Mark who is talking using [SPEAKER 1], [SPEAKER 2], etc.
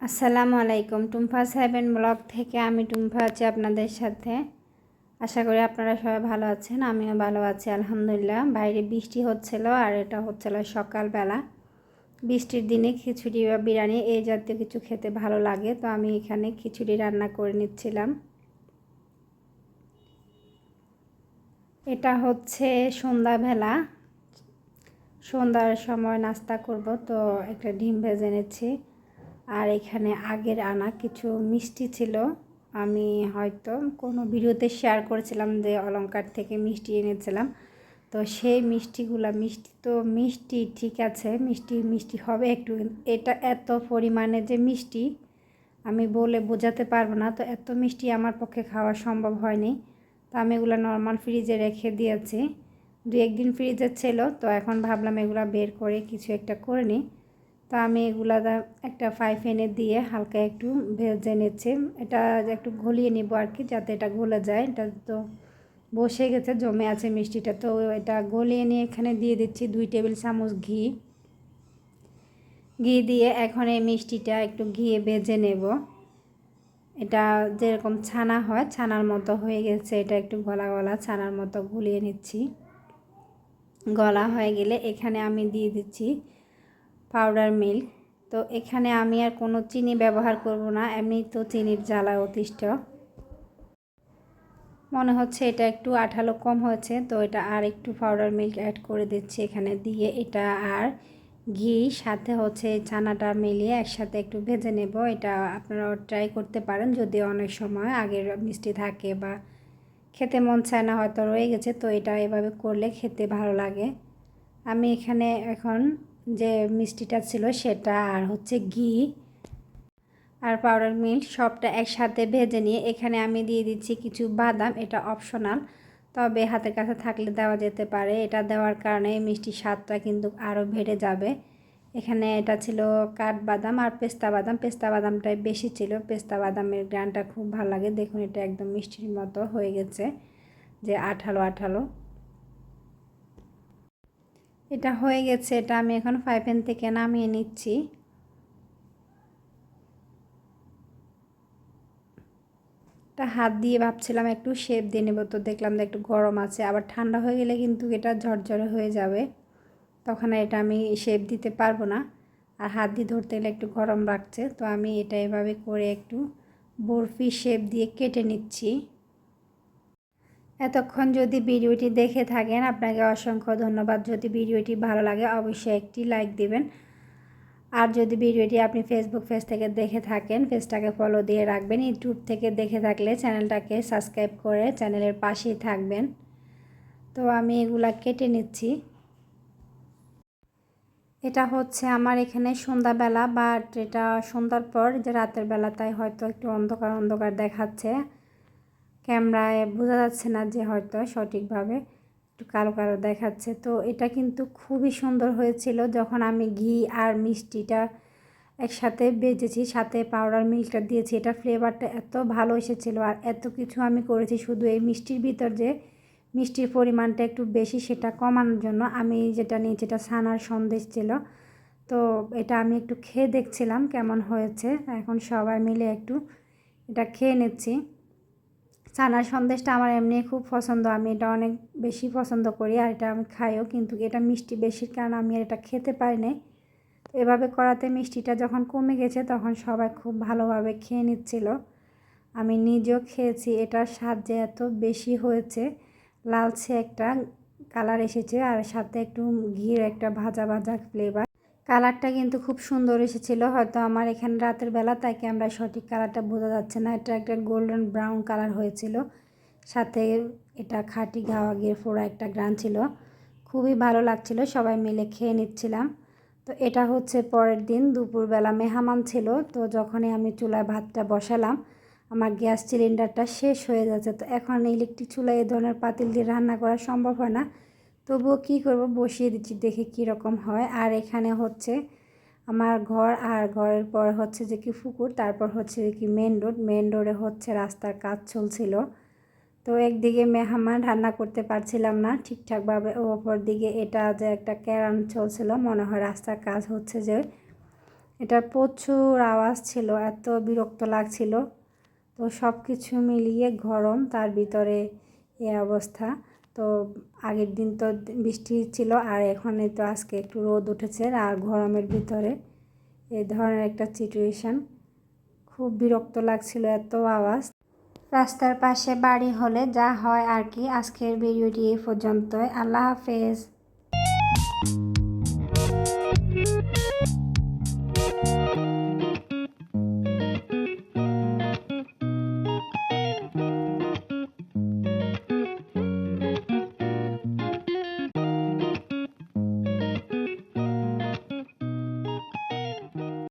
[SPEAKER 1] আসসালামু আলাইকুম। Tumpa seven blog থেকে আমি টুম্পা আছি আপনাদের সাথে। আশা করি আপনারা সবাই ভালো আছেন, আমিও ভালো আছি, আলহামদুলিল্লাহ। বাইরে বৃষ্টি হচ্ছিল আর এটা হচ্ছিল সকালবেলা। বৃষ্টির দিনে খিচুড়ি বা বিরিয়ানি এই জাতীয় কিছু খেতে ভালো লাগে, তো আমি এখানে খিচুড়ি রান্না করে নিচ্ছিলাম। এটা হচ্ছে সন্ধ্যাবেলা। সন্ধ্যার সময় নাস্তা করব, তো একটা ডিম ভেজে নিচ্ছি। আর এখানে আগের আনা কিছু মিষ্টি ছিল। আমি হয়তো কোনো ভিডিওতে শেয়ার করেছিলাম যে অলঙ্কার থেকে মিষ্টি এনেছিলাম। তো সেই মিষ্টিগুলো, মিষ্টি তো মিষ্টি ঠিক আছে, মিষ্টি মিষ্টি হবে একটু এটা এত পরিমাণে যে মিষ্টি, আমি বলে বোঝাতে পারব না। তো এত মিষ্টি আমার পক্ষে খাওয়া সম্ভব হয়নি। তো আমি এগুলো নর্মাল ফ্রিজে রেখে দিয়েছি। দু একদিন ফ্রিজে ছিল, তো এখন ভাবলাম এগুলো বের করে কিছু একটা করে নিই। তো আমি এগুলা একটা ফ্রাই প্যানে দিয়ে হালকা একটু ভেজে নিচ্ছি। এটা একটু গলিয়ে নিব আর কি, যাতে এটা গলে যায়। এটা তো বসে গেছে, জমে আছে মিষ্টিটা। তো এটা গলিয়ে নিয়ে এখানে দিয়ে দিচ্ছি দুই টেবিল চামচ ঘি। ঘি দিয়ে এখন এই মিষ্টিটা একটু ঘিয়ে ভেজে নেব। এটা যেরকম ছানা হয়, ছানার মতো হয়ে গেছে। এটা একটু গলা গলা ছানার মতো গুলিয়ে নিচ্ছি। গলা হয়ে গেলে এখানে আমি দিয়ে দিচ্ছি পাউডার মিল্ক তো এখানে আমি আর কোনো চিনি ব্যবহার করব না, এমনি তো চিনির জ্বালা অতিষ্ঠ। মনে হচ্ছে এটা একটু আঠালো কম হয়েছে, তো এটা আর একটু পাউডার মিল্ক অ্যাড করে দিচ্ছি এখানে। দিয়ে এটা আর ঘি, সাথে হচ্ছে ছানাটা মিলিয়ে একসাথে একটু ভেজে নেব। এটা আপনারা ট্রাই করতে পারেন যদি অনেক সময় আগের মিষ্টি থাকে বা খেতে মন চায় না, হয়তো রয়ে গেছে। তো এটা এভাবে করলে খেতে ভালো লাগে। আমি এখানে এখন যে মিষ্টিটা ছিল সেটা আর হচ্ছে ঘি আর পাউডার মিল্ক সবটা একসাথে ভেজে নিয়ে এখানে আমি দিয়ে দিচ্ছি কিছু বাদাম, এটা অপশনাল তবে হাতের কাছে থাকলে দেওয়া যেতে পারে। এটা দেওয়ার কারণে মিষ্টির স্বাদটা কিন্তু আরও বেড়ে যাবে। এখানে এটা ছিল কাঠবাদাম আর পেস্তা বাদাম। পেস্তা বাদামটাই বেশি ছিল। পেস্তা বাদামের গ্রানটা খুব ভালো লাগে। দেখুন, এটা একদম মিষ্টির মতো হয়ে গেছে। যে আঠালো আঠালো। এটা হয়ে গেছে, এটা আমি এখন ফ্রাই প্যান থেকে নামিয়ে নিচ্ছি। এটা হাত দিয়ে ভাবছিলাম একটু শেপ দিয়ে নেব, তো দেখলাম যে একটু গরম আছে, আবার ঠান্ডা হয়ে গেলে কিন্তু এটা ঝরঝরে হয়ে যাবে। তখন এটা আমি শেপ দিতে পারব না, আর হাত দিয়ে ধরতে গেলে একটু গরম রাখছে তো আমি এটা এভাবে করে একটু বরফি শেপ দিয়ে কেটে নিচ্ছি। এতক্ষণ যদি ভিডিওটি দেখে থাকেন, আপনাকে অসংখ্য ধন্যবাদ। যদি ভিডিওটি ভালো লাগে, অবশ্যই একটি লাইক দিবেন। আর যদি ভিডিওটি আপনি ফেসবুক পেজ থেকে দেখে থাকেন পেজটাকে ফলো দিয়ে রাখবেন। ইউটিউব থেকে দেখে থাকলে চ্যানেলটাকে সাবস্ক্রাইব করে চ্যানেলের পাশেই থাকবেন। তো আমি এগুলা কেটে নিচ্ছি। এটা হচ্ছে আমার এখানে সন্ধ্যাবেলা বাট এটা সন্ধ্যার পর, যে রাতের বেলা, তাই হয়তো একটু অন্ধকার অন্ধকার দেখাচ্ছে। ক্যামেরায় বোঝা যাচ্ছে না যে হয়তো সঠিকভাবে একটু কালো কালো দেখাচ্ছে। তো এটা কিন্তু খুবই সুন্দর হয়েছিল যখন আমি ঘি আর মিষ্টিটা একসাথে বেজেছি, সাথে পাউডার মিল্কটা দিয়েছি। এটা ফ্লেভারটা এত ভালো এসেছিল আর এত কিছু আমি করেছি শুধু এই মিষ্টির ভিতর যে মিষ্টির পরিমাণটা একটু বেশি সেটা কমানোর জন্য আমি যেটা নিয়েছি এটা ছানার সন্দেশ ছিল। তো এটা আমি একটু খেয়ে দেখছিলাম কেমন হয়েছে। এখন সবাই মিলে একটু এটা খেয়ে নিচ্ছি। ছানার সন্দেশটা আমার এমনি খুব পছন্দ। আমি এটা অনেক বেশি পছন্দ করি আর এটা আমি খাইও কিন্তু এটা মিষ্টি বেশির কারণে আমি আর এটা খেতে পারি নাই। তো এভাবে করাতে মিষ্টিটা যখন কমে গেছে তখন সবাই খুব ভালোভাবে খেয়ে নিচ্ছিল। আমি নিজেও খেয়েছি, এটার স্বাদ যে এত বেশি হয়েছে, লালচে একটা কালার এসেছে আর সাথে একটু ঘির একটা ভাজা ভাজা ফ্লেভার কালারটা কিন্তু খুব সুন্দর এসেছিল। হয়তো আমার এখানে রাতের বেলা তাই ক্যামেরায় সঠিক কালারটা বোঝা যাচ্ছে না। এটা একটা গোল্ডেন ব্রাউন কালার হয়েছিল। সাথে এটা খাঁটি ঘাওয়া গিয়ে ফোড়া একটা গ্রান ছিল। খুবই ভালো লাগছিল, সবাই মিলে খেয়ে নিচ্ছিলাম। তো এটা হচ্ছে পরের দিন, দুপুরবেলা মেহমান ছিল। তো যখনই আমি চুলায় ভাতটা বসালাম, আমার গ্যাস সিলিন্ডারটা শেষ হয়ে যাচ্ছে। তো এখন ইলেকট্রিক চুলায় এ ধরনের পাতিল দিয়ে রান্না করা সম্ভব হয় না। তবুও কী করব? বসিয়ে দিচ্ছি, দেখি কীরকম হয়। আর এখানে হচ্ছে আমার ঘর, আর ঘরের পর হচ্ছে যে কি পুকুর, তারপর হচ্ছে যে কি মেন রোড মেন রোডে হচ্ছে রাস্তার কাজ চলছিল। তো একদিকে মেহমান রান্না করতে পারছিলাম না ঠিকঠাকভাবে, ও অপর দিকে এটা যে একটা ক্যারান চলছিল, মনে হয় রাস্তার কাজ হচ্ছে যে এটার প্রচুর আওয়াজ ছিল, এত বিরক্ত লাগছিল। তো সব কিছু মিলিয়ে গরম, তার ভিতরে এই অবস্থা। তো আগের দিন তো বৃষ্টি ছিল আর এখানে তো আজকে একটু রোদ উঠেছে আর গরমের ভিতরে। এই ধরনের একটা সিচুয়েশান খুব বিরক্ত লাগছিল এত আওয়াজ। রাস্তার পাশে বাড়ি হলে যা হয় আর কি। আজকের ভিডিওটি এই পর্যন্তই। আল্লাহ হাফেজ।